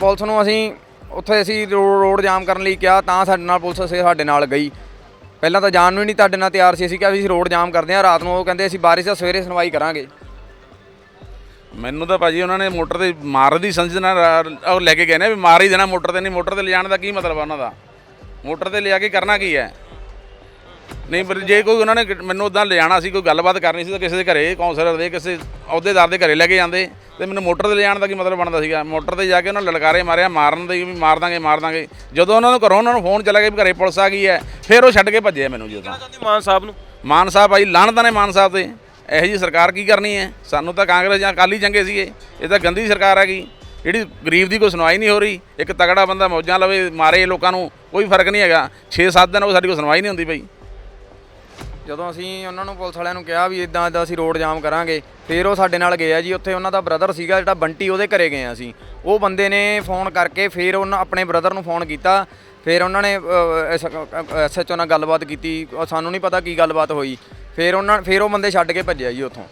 ਪੁਲਿਸ ਨੂੰ ਅਸੀਂ ਉੱਥੇ ਅਸੀਂ ਰੋ- ਰੋਡ ਜਾਮ ਕਰਨ ਲਈ ਕਿਹਾ, ਤਾਂ ਸਾਡੇ ਨਾਲ ਪੁਲਿਸ ਅਸੀਂ ਸਾਡੇ ਨਾਲ ਗਈ। ਪਹਿਲਾਂ ਤਾਂ ਜਾਣ ਨੂੰ ਹੀ ਨਹੀਂ ਤੁਹਾਡੇ ਨਾਲ ਤਿਆਰ ਸੀ, ਅਸੀਂ ਕਿਹਾ ਵੀ ਅਸੀਂ ਰੋਡ ਜਾਮ ਕਰਦੇ ਹਾਂ, ਰਾਤ ਨੂੰ ਉਹ ਕਹਿੰਦੇ ਅਸੀਂ ਬਾਰਿਸ਼ ਦਾ ਸਵੇਰੇ ਸੁਣਵਾਈ ਕਰਾਂਗੇ। ਮੈਨੂੰ ਤਾਂ ਭਾਜੀ ਉਹਨਾਂ ਨੇ ਮੋਟਰ ਤੇ ਮਾਰ ਦੀ ਸੰਜ ਉਹ ਲੈ ਕੇ ਗਏ ਨੇ ਵੀ ਮਾਰ ਹੀ ਦੇਣਾ ਮੋਟਰ ਤੇ, ਨਹੀਂ ਮੋਟਰ ਤੇ ਲਿਜਾਣ ਦਾ ਕੀ ਮਤਲਬ ਆ ਉਹਨਾਂ ਦਾ? ਮੋਟਰ ਤੇ ਲਿਆ ਕੇ ਕਰਨਾ ਕੀ ਹੈ? ਨਹੀਂ ਪਰ ਜੇ ਕੋਈ ਉਹਨਾਂ ਨੇ ਮੈਨੂੰ ਉਦਾਂ ਲਿਜਾਣਾ ਸੀ ਕੋਈ ਗੱਲਬਾਤ ਕਰਨੀ ਸੀ ਤਾਂ ਕਿਸੇ ਦੇ ਘਰੇ ਕਾਉਂਸਲਰ ਦੇ ਕਿਸੇ ਅਹੁਦੇਦਾਰ ਦੇ ਘਰੇ ਲੈ ਕੇ ਜਾਂਦੇ ਤੇ ਮੈਨੂੰ ਮੋਟਰ ਤੇ ਲਿਜਾਣ ਦਾ ਕੀ ਮਤਲਬ ਬਣਦਾ ਸੀਗਾ? ਮੋਟਰ ਤੇ ਜਾ ਕੇ ਉਹਨਾਂ ਲਲਕਾਰੇ ਮਾਰਿਆ ਮਾਰਨ ਦੇ ਵੀ ਮਾਰ ਦਾਂਗੇ ਮਾਰ ਦਾਂਗੇ। ਜਦੋਂ ਉਹਨਾਂ ਨੂੰ ਘਰੋਂ ਉਹਨਾਂ ਨੂੰ ਫੋਨ ਚਲਾ ਗਿਆ ਵੀ ਘਰੇ ਪੁਲਿਸ ਆ ਗਈ ਹੈ ਫਿਰ ਉਹ ਛੱਡ ਕੇ ਭੱਜੇ ਮੈਨੂੰ ਜਦੋਂ ਮਾਨ ਸਾਹਿਬ ਨੂੰ? ਮਾਨ ਸਾਹਿਬ ਆਈ ਲਾਣਤਾਂ ਨੇ ਮਾਨ ਸਾਹਿਬ ਤੇ। ਇਹੋ ਜੀ ਸਰਕਾਰ ਕੀ ਕਰਨੀ ਹੈ? ਸਾਨੂੰ ਤਾਂ ਕਾਂਗਰਸ ਜਾਂ ਅਕਾਲੀ ਚੰਗੇ ਸੀਗੇ। ਇਹ ਤਾਂ ਗੰਦੀ ਸਰਕਾਰ ਹੈਗੀ। ਜਿਹੜੀ ਗਰੀਬ ਦੀ ਕੋਈ ਸੁਣਵਾਈ ਨਹੀਂ ਹੋ ਰਹੀ ਇੱਕ ਤਗੜਾ ਬੰਦਾ ਮੌਜਾਂ ਲਵੇ ਮਾਰੇ ਲੋਕਾਂ ਨੂੰ ਕੋਈ ਫ਼ਰਕ ਨਹੀਂ ਹੈਗਾ। 6-7 ਦਿਨ ਉਹ ਸਾਡੀ ਕੋਈ ਸੁਣਵਾਈ ਨਹੀਂ ਹੁੰਦੀ ਬਈ ਜਦੋਂ ਅਸੀਂ ਉਹਨਾਂ ਨੂੰ ਪੁਲਿਸ ਵਾਲਿਆਂ ਨੂੰ ਕਿਹਾ ਵੀ ਇਦਾਂ ਇਦਾਂ ਅਸੀਂ ਰੋਡ ਜਾਮ ਕਰਾਂਗੇ, ਫਿਰ ਉਹ ਸਾਡੇ ਨਾਲ ਗਏ ਆ ਜੀ। ਉੱਥੇ ਉਹਨਾਂ ਦਾ ਬ੍ਰਦਰ ਸੀਗਾ ਜਿਹੜਾ ਬੰਟੀ, ਉਹਦੇ ਘਰੇ ਗਏ ਆ ਅਸੀਂ। ਉਹ ਬੰਦੇ ਨੇ ਫੋਨ ਕਰਕੇ ਫਿਰ ਉਹਨਾਂ, ਆਪਣੇ ਬ੍ਰਦਰ ਨੂੰ ਫੋਨ ਕੀਤਾ। ਫਿਰ ਉਹਨਾਂ ਨੇ ਐਸਐਚਓ ਨਾਲ ਗੱਲਬਾਤ ਕੀਤੀ। ਸਾਨੂੰ ਨਹੀਂ ਪਤਾ ਕੀ ਗੱਲਬਾਤ ਹੋਈ। ਫਿਰ ਉਹਨਾਂ, ਫਿਰ ਉਹ ਬੰਦੇ ਛੱਡ ਕੇ ਭੱਜਿਆ ਜੀ ਉੱਥੋਂ।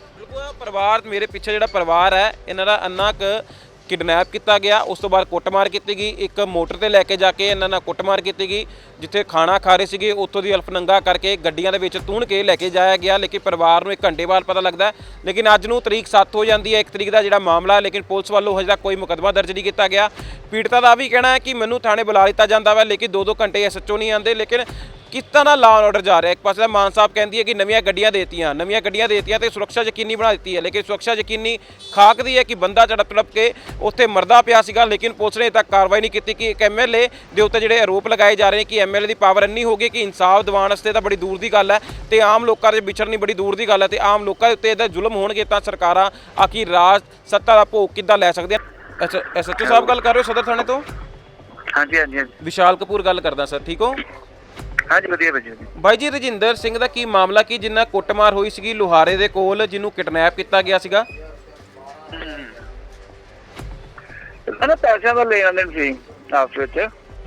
ਪਰਿਵਾਰ, ਮੇਰੇ ਪਿੱਛੇ ਜਿਹੜਾ ਪਰਿਵਾਰ ਹੈ, ਇਹਨਾਂ ਦਾ ਅੰਨਾ ਕੁ ਕਿਡਨੈਪ ਕੀਤਾ ਗਿਆ, ਉਸ ਤੋਂ ਬਾਅਦ ਕੁੱਟਮਾਰ ਕੀਤੀ ਗਈ, ਇੱਕ ਮੋਟਰ ਤੇ ਲੈ ਕੇ ਜਾ ਕੇ ਇਹਨਾਂ ਨਾਲ ਕੁੱਟਮਾਰ ਕੀਤੀ ਗਈ, ਜਿੱਥੇ ਖਾਣਾ ਖਾ ਰਹੇ ਸੀਗੇ, ਉੱਥੋਂ ਦੀ ਅਲਫਨੰਗਾ ਕਰਕੇ ਗੱਡੀਆਂ ਦੇ ਵਿੱਚ ਤੂਣ ਕੇ ਲੈ ਕੇ ਜਾਇਆ ਗਿਆ, ਲੇਕਿਨ ਪਰਿਵਾਰ ਨੂੰ ਇੱਕ ਘੰਟੇ ਬਾਅਦ ਪਤਾ ਲੱਗਦਾ ਲੇਕਿਨ ਅੱਜ ਨੂੰ ਤਰੀਕ 7 ਹੋ ਜਾਂਦੀ ਹੈ, ਇੱਕ ਤਰੀਕ ਦਾ ਜਿਹੜਾ ਮਾਮਲਾ ਲੇਕਿਨ ਪੁਲਿਸ ਵੱਲੋਂ ਹਜੇ ਤੱਕ ਕੋਈ ਮੁਕੱਦਮਾ ਦਰਜ ਨਹੀਂ ਕੀਤਾ ਗਿਆ। ਪੀੜਤਾ ਦਾ ਵੀ ਕਹਿਣਾ ਹੈ ਕਿ ਮੈਨੂੰ ਥਾਣੇ ਬੁਲਾ ਲਿੱਤਾ ਜਾਂਦਾ ਵਾ, ਲੇਕਿਨ 2-2 ਘੰਟੇ ਐਸਐਚਓ ਨਹੀਂ ਆਉਂਦੇ, ਲੇਕਿਨ ਕਿਸ ਤਰ੍ਹਾਂ ਲਾਅ ਆਰਡਰ ਜਾ ਰਿਹਾ? ਇੱਕ ਪਾਸੇ ਮਾਨ ਸਾਹਿਬ ਕਹਿੰਦੀ ਹੈ ਕਿ ਨਵੀਆਂ ਗੱਡੀਆਂ ਦੇਤੀਆਂ ਨਵੀਆਂ ਗੱਡੀਆਂ ਦੇਤੀਆਂ ਤੇ ਸੁਰੱਖਿਆ ਯਕੀਨੀ ਬਣਾ ਦਿੱਤੀ ਹੈ ਲੇਕਿਨ ਸੁਰੱਖਿਆ ਯਕੀਨੀ ਖਾਕਦੀ ਹੈ ਕਿ ਬੰਦਾ ਝੜਪ ਤੜਪ ਕੇ ਉੱਥੇ ਮਰਦਾ ਪਿਆ ਸੀਗਾ ਲੇਕਿਨ ਪੁਲਿਸ ਨੇ ਤੱਕ ਕਾਰਵਾਈ ਨਹੀਂ ਕੀਤੀ ਕਿ ਇੱਕ ਐਮਐਲਏ ਦੇ ਉੱਤੇ ਜਿਹੜੇ ਆਰੋਪ ਲਗਾਏ ਜਾ ਰਹੇ ਨੇ ਕਿ ਐਮਐਲਏ ਦੀ ਪਾਵਰ ਇੰਨੀ ਹੋ ਗਈ ਕਿ ਇਨਸਾਫ ਦਿਵਾਉਣ ਵਾਸਤੇ ਤਾਂ ਬੜੀ ਦੂਰ ਦੀ ਗੱਲ ਹੈ ਤੇ ਆਮ ਲੋਕਾਂ ਦੇ ਵਿਚਰਨੀ ਬੜੀ ਦੂਰ ਦੀ ਗੱਲ ਹੈ ਤੇ ਆਮ ਲੋਕਾਂ ਦੇ ਉੱਤੇ ਇਹਦਾ ਜ਼ੁਲਮ ਹੋਣਗੇ ਤਾਂ ਸਰਕਾਰਾਂ ਆਖੀ ਰਾਜ ਸੱਤਾ ਦਾ ਭੋਗ ਕਿੱਦਾਂ ਲੈ ਸਕਦੀਆਂ? ਅੱਛਾ ਐਸਐਚਓ ਸਾਹਿਬ ਗੱਲ ਕਰ ਰਹੇ ਹੋ ਸਦਰ ਥਾਣੇ ਤੋਂ? ਹਾਂਜੀ ਹਾਂਜੀ। ਵਿਸ਼ਾਲ ਕਪੂਰ ਗੱਲ ਕਰਦਾ ਸਰ। ਠੀਕ ਹੋ? ਹਾਂਜੀ ਵਧੀਆ ਵਧੀਆ। ਜੀ ਬਾਈ ਜੀ ਰਜਿੰਦਰ ਸਿੰਘ ਦਾ ਕੀ ਮਾਮਲਾ ਕੀ? ਜਿੰਨਾ ਕੁੱਟਮਾਰ ਹੋਈ ਸੀਗੀ ਲੋਹਾਰੇ ਦੇ ਕੋਲ ਜਿਹਨੂੰ ਕਿਡਨੈਪ ਕੀਤਾ ਗਿਆ ਸੀਗਾ? ਇਹਨਾਂ ਨੇ ਪੈਸਿਆਂ ਦਾ ਲੈਣ ਦੇਣ ਸੀ ਆਪਸ ਵਿੱਚ।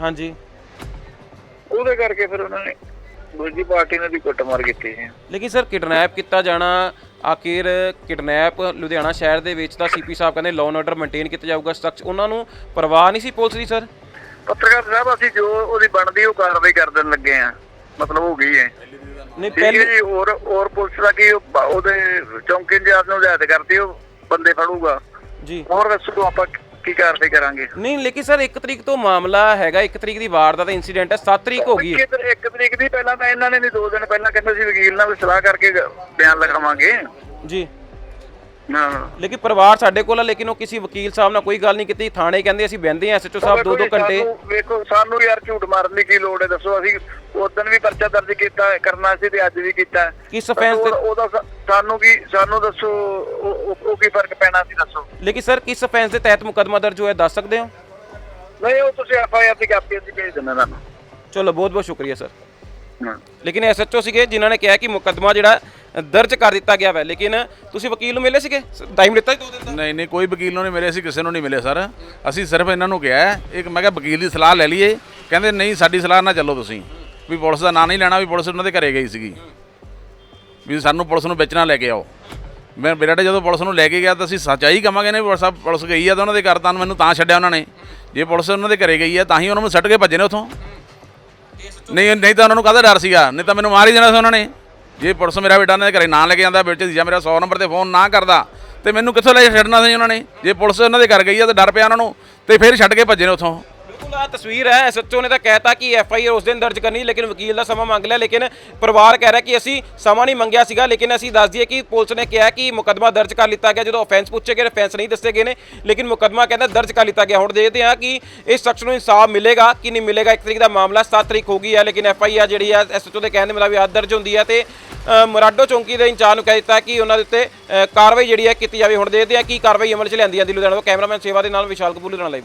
ਹਾਂਜੀ। ਉਹਦੇ ਕਰਕੇ ਫਿਰ ਉਹਨਾਂ ਨੇ ਦੂਜੀ ਪਾਰਟੀ ਨੇ ਵੀ ਕੁੱਟਮਾਰ ਕੀਤੀ ਹੈ ਲੇਕਿਨ ਸਰ ਕਿਡਨੈਪ ਕੀਤਾ ਜਾਣਾ ਆਖਿਰ ਕਿਡਨੈਪ ਲੁਧਿਆਣਾ ਸ਼ਹਿਰ ਦੇ ਵਿੱਚ ਤਾਂ ਸੀਪੀ ਸਾਹਿਬ ਕਹਿੰਦੇ ਲਾਅ ਐਂਡ ਆਰਡਰ ਮੇਨਟੇਨ ਕੀਤਾ ਜਾਊਗਾ ਸਖਤ। ਉਹਨਾਂ ਨੂੰ ਪਰਵਾਹ ਨਹੀਂ ਸੀ ਪੁਲਿਸ ਦੀ ਸਰ? ਪੱਤਰਕਾਰ ਸਾਹਿਬ ਅਸੀਂ ਜੋ ਉਹਦੀ ਬਣਦੀ ਉਹ ਕਾਰਵਾਈ ਕਰ ਦੇਣ ਲੱਗੇ ਆ ਮਤਲਬ ਹੋ ਗਈ ਹੈ। ਨਹੀਂ ਪਹਿਲੇ ਹੋਰ ਹੋਰ ਪੁਲਿਸ ਦਾ ਕੀ ਉਹਦੇ ਚੌਂਕੀ ਇੰਚਾਰਜ ਨੂੰ ਹਦਾਇਤ ਕਰਤੀ ਉਹ ਬੰਦੇ ਫੜੂਗਾ। ਜੀ। ਹੋਰ ਦੱਸੋ ਆਪਾਂ ਕੀ ਕਾਰਵਾਈ ਕਰਾਂਗੇ? ਨਹੀਂ ਲੇਕਿਨ ਸਰ 1 ਤਰੀਕ ਤੋਂ ਮਾਮਲਾ ਹੈਗਾ 1 ਤਰੀਕ ਦੀ ਵਾਰ ਦਾ ਤਾਂ ਇਨਸੀਡੈਂਟ ਹੈ 7 ਤਰੀਕ ਹੋ ਗਈ ਹੈ। ਇੱਕ ਤਰੀਕ- ਇੱਕ ਤਰੀਕ ਦੀ ਪਹਿਲਾਂ ਤਾਂ ਇਹਨਾਂ ਨੇ ਨਹੀਂ ਦੋ ਦਿਨ ਪਹਿਲਾਂ ਕਹਿੰਦੇ ਸੀ ਵਕੀਲ ਨਾਲ ਵੀ ਸਲਾਹ ਕਰਕੇ ਬਿਆਨ ਲਿਖਾਵਾਂਗੇ। ਜੀ। ਹਾਂ ਲੇਕਿਨ ਪਰਿਵਾਰ ਸਾਡੇ ਕੋਲ ਹੈ ਲੇਕਿਨ ਉਹ ਕਿਸੇ ਵਕੀਲ ਸਾਹਿਬ ਨਾਲ ਕੋਈ ਗੱਲ ਨਹੀਂ ਕੀਤੀ। ਥਾਣੇ ਕਹਿੰਦੇ ਅਸੀਂ ਬਹਿੰਦੇ ਹਾਂ ਐਸਐਚਓ ਸਾਹਿਬ 2-2 ਵੇਖੋ ਜੀ, ਘੰਟੇ। ਸਾਨੂੰ- ਵੇਖੋ ਸਾਨੂੰ ਯਾਰ ਝੂਠ ਮਾਰਨ ਦੀ ਕੀ ਲੋੜ ਹੈ ਦੱਸੋ ਅਸੀਂ ਉਦੋਂ ਵੀ ਪਰਚਾ ਦਰਜ ਕੀਤਾ ਕਰਨਾ ਸੀ ਤੇ ਅੱਜ ਵੀ ਕੀਤਾ। ਕਿਸ offense ਤੇ- ਉਹ- ਉਹਦਾ ਸਾ- ਸਾਨੂੰ ਕੀ ਸਾਨੂੰ ਦੱਸੋ ਉਹ ਉਹ- ਉਹ ਕੀ ਫ਼ਰਕ ਪੈਣਾ ਸੀ ਦੱਸੋ। ਲੇਕਿਨ ਸਰ ਕਿਸ ਅਫੈਂਸ ਦੇ ਤਹਿਤ ਮੁਕੱਦਮਾ ਦਰਜ ਹੋਇਆ ਦੱਸ ਸਕਦੇ ਹੋ? ਨਹੀਂ ਉਹ ਤੁਸੀਂ ਐਫ ਆਈ ਆਰ ਦੀ ਕਾਪੀ ਅਸੀਂ ਭੇਜ ਦਿੰਦੇ ਤੁਹਾਨੂੰ। ਚਲੋ ਬਹੁਤ ਬਹੁਤ ਸ਼ੁਕਰੀਆ ਸਰ। ਲੇਕਿਨ ਐਸਐਚਓ ਸੀਗੇ ਜਿਨ੍ਹਾਂ ਨੇ ਕਿਹਾ ਕਿ ਮੁਕੱਦਮਾ ਜਿਹੜਾ ਦਰਜ ਕਰ ਦਿੱਤਾ ਗਿਆ ਹੈ ਲੇਕਿਨ ਤੁਸੀਂ ਵਕੀਲ ਨੂੰ ਮਿਲੇ ਸੀਗੇ? ਟਾਈਮ ਲਿੱਤਾ ਸੀ ਦੋ ਦਿਨ ਦਾ ਨਹੀਂ ਨਹੀਂ ਕੋਈ ਵਕੀਲ ਨੂੰ ਨਹੀਂ ਮਿਲੇ ਸੀ ਕਿਸੇ ਨੂੰ ਨਹੀਂ ਮਿਲੇ ਸਰ। ਅਸੀਂ ਸਿਰਫ ਇਹਨਾਂ ਨੂੰ ਕਿਹਾ ਇੱਕ ਮੈਂ ਕਿਹਾ ਵਕੀਲ ਦੀ ਸਲਾਹ ਲੈ ਲਈਏ। ਕਹਿੰਦੇ ਨਹੀਂ ਸਾਡੀ ਸਲਾਹ ਨਾਲ ਚੱਲੋ ਤੁਸੀਂ। ਵੀ ਪੁਲਿਸ ਦਾ ਨਾਂ ਨਹੀਂ ਲੈਣਾ ਵੀ ਪੁਲਿਸ ਉਹਨਾਂ ਦੇ ਘਰੇ ਗਈ ਸੀਗੀ। ਵੀ ਸਾਨੂੰ ਪੁਲਿਸ ਨੂੰ ਵਿੱਚ ਨਾ ਲੈ ਕੇ ਆਓ। ਮੈਂ ਬੇਟਾ ਜਦੋਂ ਪੁਲਿਸ ਨੂੰ ਲੈ ਕੇ ਗਿਆ ਤਾਂ ਅਸੀਂ ਸੱਚਾਈ ਕਵਾਂਗੇ ਨੇ ਪੁਲਿਸ ਪੁਲਿਸ ਗਈ ਆ ਤਾਂ ਉਹਨਾਂ ਦੇ ਘਰ ਤਾਂ ਮੈਨੂੰ ਤਾਂ ਛੱਡਿਆ ਉਹਨਾਂ ਨੇ। ਜੇ ਪੁਲਿਸ ਉਹਨਾਂ ਦੇ ਘਰੇ ਗਈ ਆ ਤਾਂ ਹੀ ਉਹਨਾਂ ਨੂੰ ਸੱਟ ਕੇ ਭੱਜੇ ਨੇ ਉੱਥੋਂ। ਨਹੀਂ ਨਹੀਂ ਤਾਂ ਉਹਨਾਂ ਨੂੰ ਕਾਹਦਾ ਡਰ ਸੀਗਾ? ਨਹੀਂ ਤਾਂ ਮੈਨੂੰ ਮਾਰ ਹੀ ਦੇਣਾ ਸੀ ਉਹਨਾਂ ਨੇ। ਜੇ ਪੁਲਿਸ ਮੇਰਾ ਬੇਟਾ ਉਹਨਾਂ ਦੇ ਘਰੇ ਨਾਂ ਲੈ ਕੇ ਜਾਂਦਾ ਵਿੱਚ ਜਾਂ ਮੇਰਾ 100 ਨੰਬਰ ਤੇ ਫੋਨ ਨਾ ਕਰਦਾ, ਤੇ ਮੈਨੂੰ ਕਿੱਥੋਂ ਲੈ ਕੇ ਛੱਡਣਾ ਸੀ ਉਹਨਾਂ ਨੇ? ਜੇ ਪੁਲਿਸ ਉਹਨਾਂ ਦੇ ਘਰ ਗਈ ਆ ਤਾਂ ਡਰ ਪਿਆ ਉਹਨਾਂ ਨੂੰ, ਤੇ ਫਿਰ ਛੱਡ ਕੇ ਭੱਜੇ ਨੇ ਉੱਥੋਂ। ਬਿਲਕੁਲ ਆ ਤਸਵੀਰ ਹੈ ਐਸਐਚਓ ਨੇ ਤਾਂ ਕਹਿਤਾ ਕਿ ਐਫ ਆਈ ਆਰ ਉਸ ਦਿਨ ਦਰਜ ਕਰਨੀ ਲੇਕਿਨ ਵਕੀਲ ਦਾ ਸਮਾਂ ਮੰਗ ਲਿਆ ਲੇਕਿਨ ਪਰਿਵਾਰ ਕਹਿ ਰਿਹਾ ਕਿ ਅਸੀਂ ਸਮਾਂ ਨਹੀਂ ਮੰਗਿਆ ਸੀਗਾ ਲੇਕਿਨ ਅਸੀਂ ਦੱਸ ਦਈਏ ਕਿ ਪੁਲਿਸ ਨੇ ਕਿਹਾ ਕਿ ਮੁਕੱਦਮਾ ਦਰਜ ਕਰ ਲਿੱਤਾ ਗਿਆ ਜਦੋਂ ਅਫੈਂਸ ਪੁੱਛੇ ਗਏ ਅਫੈਂਸ ਨਹੀਂ ਦੱਸੇ ਗਏ ਨੇ ਲੇਕਿਨ ਮੁਕੱਦਮਾ ਕਹਿੰਦਾ ਦਰਜ ਕਰ ਲਿੱਤਾ ਗਿਆ। ਹੁਣ ਦੇਖਦੇ ਹਾਂ ਕਿ ਇਸ ਸ਼ਖਸ ਨੂੰ ਇਨਸਾਫ ਮਿਲੇਗਾ ਕਿ ਨਹੀਂ ਮਿਲੇਗਾ। ਇੱਕ ਤਰੀਕ ਦਾ ਮਾਮਲਾ 7 ਤਰੀਕ ਹੋ ਗਈ ਹੈ ਲੇਕਿਨ ਐਫ ਆਈ ਆਰ ਜਿਹੜੀ ਹੈ ਐਸਐਚਓ ਦੇ ਕਹਿਣ ਦੇ ਮੁਤਾਬਿਕ ਅੱਜ ਦਰਜ ਹੁੰਦੀ ਹੈ ਤੇ ਅ, ਮਰਾਡੋ ਚੌਂਕੀ ਦੇ ਇੰਚਾਰਜ ਨੂੰ ਕਹਿ ਦਿੱਤਾ ਕਿ ਉਹਨਾਂ ਦੇ ਉੱਤੇ ਕਾਰਵਾਈ ਜਿਹੜੀ ਹੈ ਕੀਤੀ ਜਾਵੇ। ਹੁਣ ਦੇਖਦੇ ਹਾਂ ਕੀ ਕਾਰਵਾਈ ਅਮਲ 'ਚ ਲਿਆਂਦੀ ਜਾਂਦੀ ਲੁਧਿਆਣਾ ਤੋਂ ਕੈਮਰਾਮੈਨ ਸੇਵਾ ਦੇ ਨਾਲ ਵਿਸ਼ਾਲ ਕਪੂਰ ਲੁਧਿਆਣਾ ਲਈ